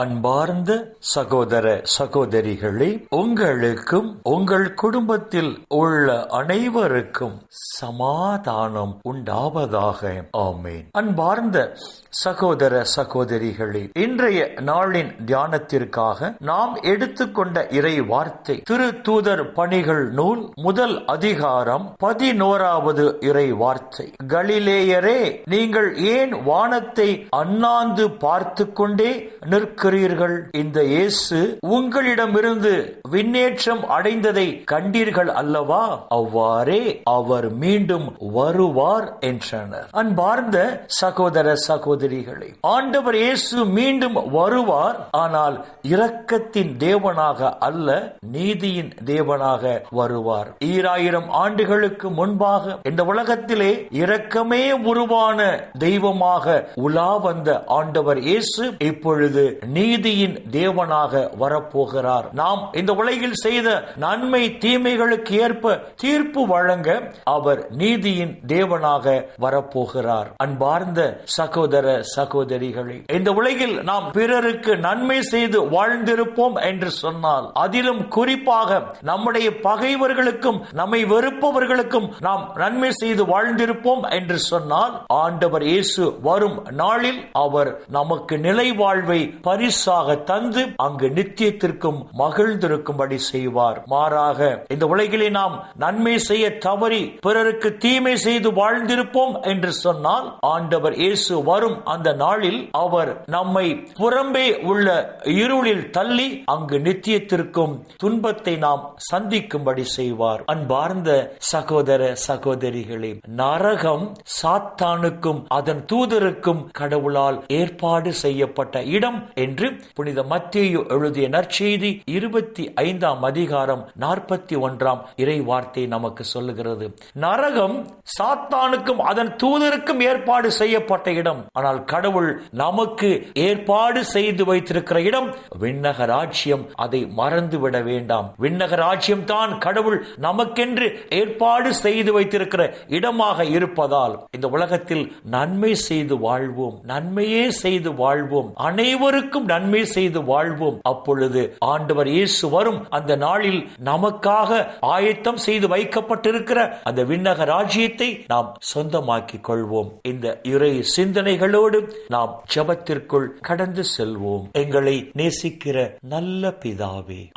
அன்பார்ந்த சகோதர சகோதரிகளே உங்களுக்கும் உங்கள் குடும்பத்தில் உள்ள அனைவருக்கும் சமாதானம் உண்டாவதாக. ஆமேன். அன்பார்ந்த சகோதர சகோதரிகளே இன்றைய நாளின் தியானத்திற்காக நாம் எடுத்துக்கொண்ட இறை வார்த்தை திரு தூதர் பணிகள் நூல் முதல் அதிகாரம் பதினோராவது இறை வார்த்தை கலிலேயரே நீங்கள் ஏன் வானத்தை அண்ணாந்து பார்த்து கொண்டே நிற்க பார்க்கிறீர்கள் இந்த இயேசு உங்களிடமிருந்து விண்ணேற்றம் அடைந்ததை கண்டீர்கள் அல்லவா? அவ்வாறே அவர் மீண்டும் வருவார் என்றனர். அன்பார்ந்த சகோதர சகோதரிகளை ஆண்டவர் இயேசு மீண்டும் வருவார். ஆனால் இரக்கத்தின் தேவனாக அல்ல நீதியின் தேவனாக வருவார். ஈராயிரம் ஆண்டுகளுக்கு முன்பாக இந்த உலகத்திலே இரக்கமே உருவான தெய்வமாக உலா வந்த ஆண்டவர் இயேசு இப்பொழுது நீ நீதியின் தேவனாக வரப்போகிறார். நாம் இந்த உலகில் செய்த நன்மை தீமைகளுக்கு ஏற்ப தீர்ப்பு வழங்க அவர் நீதியின் தேவனாக வரப்போகிறார். அன்பார்ந்த சகோதர சகோதரிகளை இந்த உலகில் நாம் பிறருக்கு நன்மை செய்து வாழ்ந்திருப்போம் என்று சொன்னால் அதிலும் குறிப்பாக நம்முடைய பகைவர்களுக்கும் நம்மை வெறுப்பவர்களுக்கும் நாம் நன்மை செய்து வாழ்ந்திருப்போம் என்று சொன்னால் ஆண்டவர் இயேசு வரும் நாளில் அவர் நமக்கு நிலை வாழ்வை பரிசாக தந்து அங்கு நித்தியத்திற்கும் மகிழ்ந்திருக்கும்படி செய்வார். மாறாக இந்த உலகிலே நாம் நன்மை செய்ய தவறி பிறருக்கு தீமை செய்து வாழ்ந்திருப்போம் என்று சொன்னால் ஆண்டவர் இயேசு வரும் அந்த நாளில் அவர் நம்மை புறம்பே உள்ள இருளில் தள்ளி அங்கு நித்தியத்திற்கும் துன்பத்தை நாம் சந்திக்கும்படி செய்வார். அன்பார்ந்த சகோதர சகோதரிகளே நரகம் சாத்தானுக்கும் அதன் தூதருக்கும் கடவுளால் ஏற்பாடு செய்யப்பட்ட இடம் என்று புனித மத்தேயு எழுதிய நற்செய்தி இருபத்தி ஐந்தாம் அதிகாரம் நாற்பத்தி ஒன்றாம் இறை வார்த்தை நமக்கு சொல்லுகிறது. நரகம் சாத்தானுக்கும் அதன் தூதருக்கும் ஏற்பாடு செய்யப்பட்ட இடம். ஆனால் கடவுள் நமக்கு ஏற்பாடு செய்து வைத்திருக்கிற இடம் விண்ணக ராஜ்யம். அதை மறந்துவிட வேண்டாம். விண்ணக ராஜ்யம் தான் கடவுள் நமக்கென்று ஏற்பாடு செய்து வைத்திருக்கிற இடமாக இருப்பதால் இந்த உலகத்தில் நன்மை செய்து வாழ்வோம். நன்மையே செய்து வாழ்வோம். அனைவருக்கும் நன்மை செய்து வாழ்வோம். அப்பொழுது ஆண்டவர் இயேசு வரும். அந்த நாளில் நமக்காக ஆயத்தம் செய்து வைக்கப்பட்டிருக்கிற அந்த விண்ணக ராஜ்யத்தை நாம் சொந்தமாக்கிக் கொள்வோம். இந்த இறை சிந்தனைகளோடு நாம் ஜபத்திற்குள் கடந்து செல்வோம். எங்களை நேசிக்கிற நல்ல பிதாவே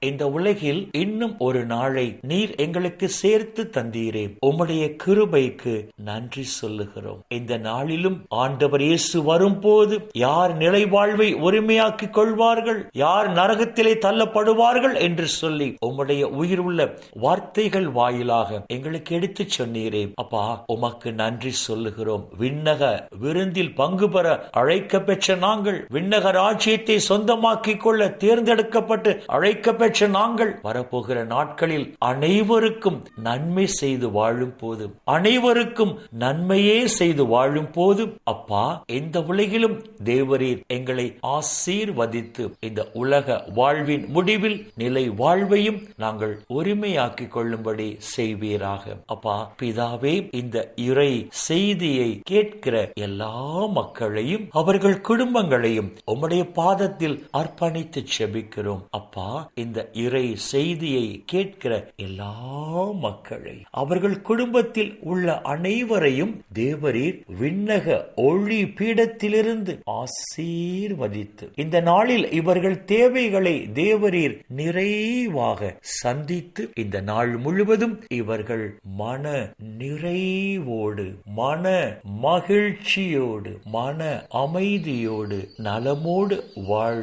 இந்த உலகில் இன்னும் ஒரு நாளை நீர் எங்களுக்கு சேர்த்து தந்தீரே. உம்முடைய கிருபைக்கு நன்றி சொல்லுகிறோம். இந்த நாளிலும் ஆண்டவர் இயேசு வரும்போது யார் நிலை வாழ்வை உரிமையாக்கிக் கொள்வார்கள் யார் நரகத்திலே தள்ளப்படுவார்கள் என்று சொல்லி உம்முடைய உயிர் உள்ள வார்த்தைகள் வாயிலாக எங்களுக்கு எடுத்து சொன்னீரே. அப்பா உமக்கு நன்றி சொல்லுகிறோம். விண்ணக விருந்தில் பங்கு பெற அழைக்க பெற்ற நாங்கள் விண்ணக ராஜ்யத்தை சொந்தமாக்கிக் கொள்ள தேர்ந்தெடுக்கப்பட்டு அழை அழைக்க பெற்ற நாங்கள். வரப்போகிற நாட்களில் அனைவருக்கும் நன்மை செய்து வாழும் போது அனைவருக்கும் நன்மையே செய்து வாழும் போது அப்பா எந்த உலகிலும் தேவரீர் எங்களை ஆசீர்வதித்து இந்த உலக வாழ்வின் முடிவில் நிலை வாழ்வையும் நாங்கள் உரிமையாக்கிக் கொள்ளும்படி செய்வீராக. அப்பா பிதாவே இந்த இறை செய்தியை கேட்கிற எல்லா மக்களையும் அவர்கள் குடும்பங்களையும் உம்முடைய பாதத்தில் அர்ப்பணித்து செபிக்கிறோம். அப்பா இந்த இறை செய்தியை கேட்கிற எல்லா மக்களை. அவர்கள் குடும்பத்தில் உள்ள அனைவரையும் தேவரீர் விண்ணக ஒளி பீடத்திலிருந்து ஆசீர்வதித்து இந்த நாளில் இவர்கள் தேவைகளை தேவரீர் நிறைவாக சந்தித்து இந்த நாள் முழுவதும் இவர்கள் மன நிறைவோடு மன மகிழ்ச்சியோடு மன அமைதியோடு நலமோடு வாழ